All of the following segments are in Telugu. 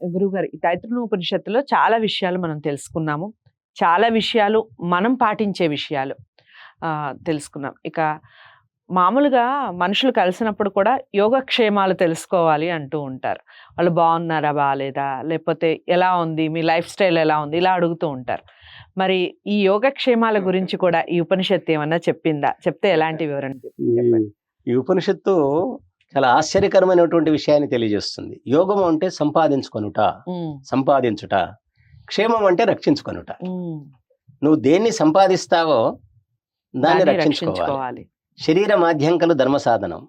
గురువుగారు ఈ తైత్రణ ఉపనిషత్తులో చాలా విషయాలు మనం తెలుసుకున్నాము. చాలా విషయాలు మనం పాటించే విషయాలు తెలుసుకున్నాం. ఇక మామూలుగా మనుషులు కలిసినప్పుడు కూడా యోగక్షేమాలు తెలుసుకోవాలి అంటూ ఉంటారు. వాళ్ళు బాగున్నారా బాగాలేదా లేకపోతే ఎలా ఉంది మీ లైఫ్ స్టైల్ ఎలా ఉంది ఇలా అడుగుతూ ఉంటారు. మరి ఈ యోగక్షేమాల గురించి కూడా ఈ ఉపనిషత్తు ఏమన్నా చెప్పిందా? చెప్తే ఎలాంటి వివరణ ఈ ఉపనిషత్తు చాలా ఆశ్చర్యకరమైనటువంటి విషయాన్ని తెలియజేస్తుంది. యోగం అంటే సంపాదించుకొనుట. సంపాదించుట. క్షేమం అంటే రక్షించుకొనుట. నువ్వు దేన్ని సంపాదిస్తావో దాన్ని రక్షించుకోవాలి. శరీర మాధ్యంకలు ధర్మ సాధనం.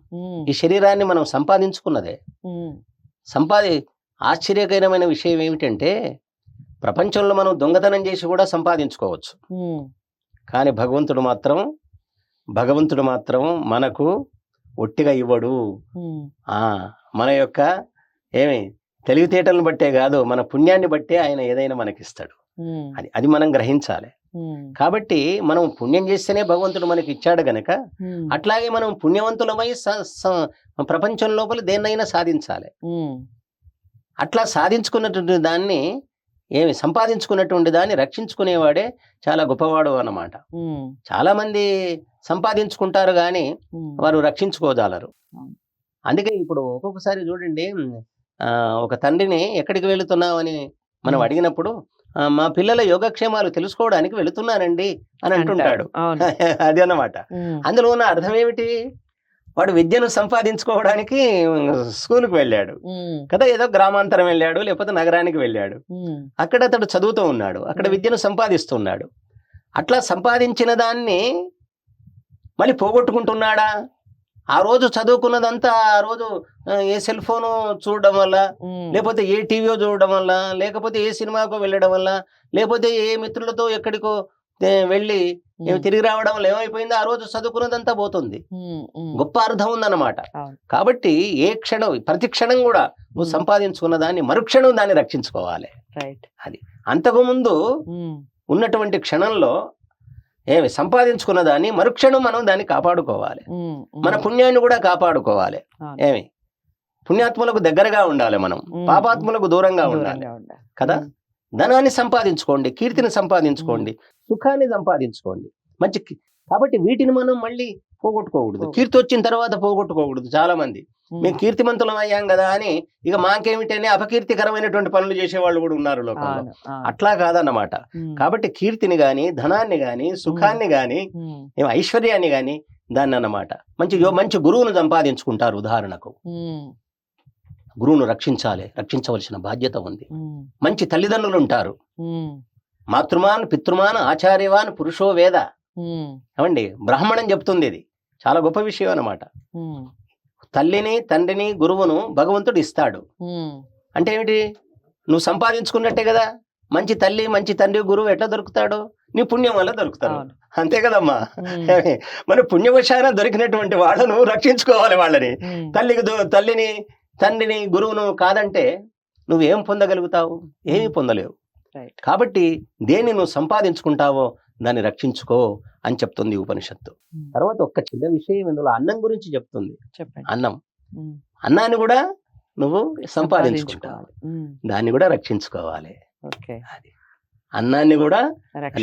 ఈ శరీరాన్ని మనం సంపాదించుకున్నదే. సంపాది ఆశ్చర్యకరమైన విషయం ఏమిటంటే ప్రపంచంలో మనం దొంగతనం చేసి కూడా సంపాదించుకోవచ్చు. కానీ భగవంతుడు మాత్రం భగవంతుడు మాత్రం మనకు ఒట్టిగా ఇవ్వడు. ఆ మన యొక్క ఏమి తెలివితేటలను బట్టే కాదు మన పుణ్యాన్ని బట్టే ఆయన ఏదైనా మనకిస్తాడు. అది అది మనం గ్రహించాలి. కాబట్టి మనం పుణ్యం చేస్తేనే భగవంతుడు మనకి ఇచ్చాడు గనక అట్లాగే మనం పుణ్యవంతులమై ప్రపంచం లోపల దేన్నైనా సాధించాలి. అట్లా సాధించుకున్నటువంటి దాన్ని ఏమి సంపాదించుకున్నటువంటి దాన్ని రక్షించుకునేవాడే చాలా గొప్పవాడు అన్నమాట. చాలా మంది సంపాదించుకుంటారు కానీ వారు రక్షించుకోదాలరు. అందుకే ఇప్పుడు ఒక్కొక్కసారి చూడండి ఆ, ఒక తండ్రిని ఎక్కడికి వెళుతున్నావు అని మనం. అడిగినప్పుడు "ఆ, మా పిల్లల యోగక్షేమాలు తెలుసుకోవడానికి వెళుతున్నానండి అని అంటుంటాడు. అది అన్నమాట. అందులో ఉన్న అర్థం ఏమిటి? వాడు విద్యను సంపాదించుకోవడానికి స్కూల్కి వెళ్ళాడు. కదా ఏదో గ్రామాంతరం వెళ్ళాడు లేకపోతే నగరానికి వెళ్ళాడు. అక్కడ అతడు చదువుతూ ఉన్నాడు అక్కడ. విద్యను సంపాదిస్తున్నాడు. అట్లా సంపాదించిన దాన్ని మళ్ళీ పోగొట్టుకుంటున్నాడా? ఆ రోజు చదువుకున్నదంతా ఆ రోజు ఏ సెల్ ఫోను చూడడం వల్ల లేకపోతే ఏ టీవీయో చూడడం వల్ల లేకపోతే ఏ సినిమాకో వెళ్ళడం వల్ల లేకపోతే ఏ మిత్రులతో ఎక్కడికో వెళ్ళి ఏమి తిరిగి రావడం ఏమైపోయింది? ఆ రోజు చదువుకున్నదంతా పోతుంది. గొప్ప అర్థం ఉందన్నమాట. కాబట్టి ఏ క్షణం ప్రతి క్షణం కూడా నువ్వు. సంపాదించుకున్న దాన్ని మరుక్షణం దాన్ని రక్షించుకోవాలి. రైట్ అంతకుముందు ఉన్నటువంటి క్షణంలో ఏమి సంపాదించుకున్న దాన్ని మరుక్షణం మనం దాన్ని కాపాడుకోవాలి. మన పుణ్యాన్ని కూడా కాపాడుకోవాలి. ఏమి? పుణ్యాత్ములకు దగ్గరగా ఉండాలి మనం. పాపాత్ములకు దూరంగా ఉండాలి. కదా? ధనాన్ని సంపాదించుకోండి కీర్తిని సంపాదించుకోండి సుఖాన్ని సంపాదించుకోండి. మంచి కాబట్టి వీటిని మనం మళ్ళీ పోగొట్టుకోకూడదు. పోగొట్టు- కీర్తి వచ్చిన తర్వాత పోగొట్టుకోకూడదు చాలా మంది మేము కీర్తిమంతులం అయ్యాం కదా అని ఇక మాకేమిటని అపకీర్తికరమైనటువంటి పనులు చేసే వాళ్ళు కూడా ఉన్నారు లోకంలో. అట్లా కాదన్నమాట. కాబట్టి కీర్తిని గాని ధనాన్ని గాని సుఖాన్ని గాని ఐశ్వర్యాన్ని గాని దాన్ని అన్నమాట మంచి మంచి గురువును సంపాదించుకుంటారు ఉదాహరణకు. గురువును రక్షించాలి రక్షించవలసిన బాధ్యత ఉంది. మంచి తల్లిదండ్రులు ఉంటారు. మాతృమాన్ పితృమాన్ ఆచార్యవాన్ పురుషో వేద. ఏమండి? బ్రాహ్మణం చెప్తుంది ఇది. చాలా గొప్ప విషయం అన్నమాట. ఉమ్, తల్లిని తండ్రిని గురువును భగవంతుడు ఇస్తాడు. అంటే ఏమిటి? నువ్వు సంపాదించుకున్నట్టే కదా. మంచి తల్లి మంచి తండ్రి గురువు ఎట్లా దొరుకుతాడు? నీ పుణ్యం వల్ల దొరుకుతారు అవును. అంతే కదమ్మా. మన పుణ్యవశాన దొరికినటువంటి వాళ్ళను రక్షించుకోవాలి వాళ్ళని. తల్లికి తల్లిని తండ్రిని గురువును కాదంటే నువ్వేం పొందగలుగుతావు? ఏమీ పొందలేవు. కాబట్టి దేన్ని నువ్వు సంపాదించుకుంటావో దాన్ని రక్షించుకో అని చెప్తుంది ఉపనిషత్తు. తర్వాత ఒక్క చిన్న విషయం ఇందులో అన్నం గురించి చెప్తుంది. అన్నం. అన్నాన్ని కూడా నువ్వు సంపాదించుకుంటావు. దాన్ని కూడా రక్షించుకోవాలి. ఓకే. అది. అన్నాన్ని కూడా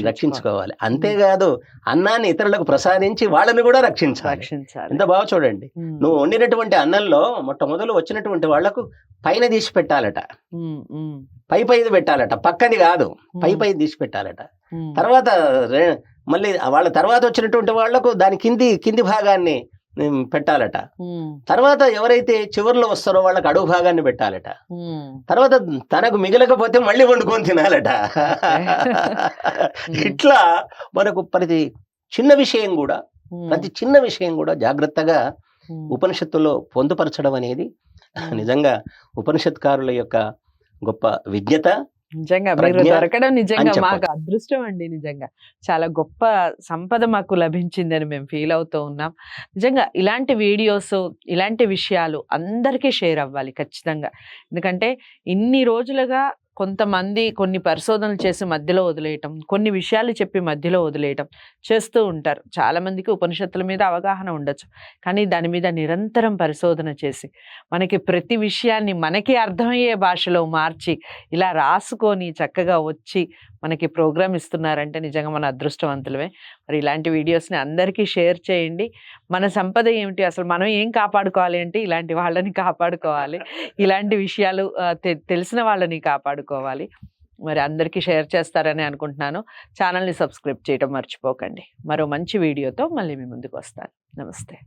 రక్షించుకోవాలి. అంతేకాదు అన్నాన్ని ఇతరులకు ప్రసాదించి వాళ్ళని కూడా రక్షించాలి. ఎంత బాగా చూడండి. నువ్వు వండినటువంటి అన్నంలో మొట్టమొదలు వచ్చినటువంటి వాళ్ళకు పైన తీసి పెట్టాలట. పై పైది పెట్టాలట. పక్కది కాదు. పై పై తీసి పెట్టాలట. తర్వాత మళ్ళీ వాళ్ళ తర్వాత వచ్చినటువంటి వాళ్ళకు దాని కింది కింది భాగాన్ని పెట్టాలట. తర్వాత ఎవరైతే చివరిలో వస్తారో వాళ్ళకి అడుగు భాగాన్ని పెట్టాలట. తర్వాత తనకు మిగలకపోతే మళ్ళీ వండుకొని తినాలట. ఇట్లా మనకు ప్రతి చిన్న విషయం కూడా ప్రతి చిన్న విషయం కూడా జాగ్రత్తగా ఉపనిషత్తులో పొందుపరచడం అనేది. నిజంగా ఉపనిషత్కారుల యొక్క గొప్ప విజ్ఞత నిజంగా మీరు దొరకడం నిజంగా. మాకు అదృష్టం అండి నిజంగా. చాలా గొప్ప సంపద మాకు లభించిందని మేము ఫీల్ అవుతూ ఉన్నాం. నిజంగా ఇలాంటి వీడియోస్ ఇలాంటి విషయాలు అందరికీ షేర్ అవ్వాలి ఖచ్చితంగా. ఎందుకంటే ఇన్ని రోజులుగా కొంతమంది కొన్ని పరిశోధనలు చేసి మధ్యలో వదిలేయటం కొన్ని విషయాలు చెప్పి మధ్యలో వదిలేయటం చేస్తూ ఉంటారు. చాలామందికి ఉపనిషత్తుల మీద అవగాహన ఉండొచ్చు. కానీ దాని మీద నిరంతరం పరిశోధన చేసి మనకి ప్రతి విషయాన్ని మనకి అర్థమయ్యే భాషలో మార్చి ఇలా రాసుకొని చక్కగా వచ్చి మనకి ప్రోగ్రామ్ ఇస్తున్నారంటే నిజంగా మన అదృష్టవంతులమే. మరి ఇలాంటి వీడియోస్ని అందరికీ షేర్ చేయండి. మన సంపద ఏమిటి? అసలు మనం ఏం కాపాడుకోవాలి అంటే ఇలాంటి వాళ్ళని కాపాడుకోవాలి. ఇలాంటి విషయాలు తె- తెలిసిన వాళ్ళని కాపాడుకోవాలి. మరి అందరికీ షేర్ చేస్తారని అనుకుంటున్నాను. ఛానల్ని సబ్స్క్రైబ్ చేయడం మర్చిపోకండి. మరో మంచి వీడియోతో మళ్ళీ మీ ముందుకు వస్తాను. నమస్తే.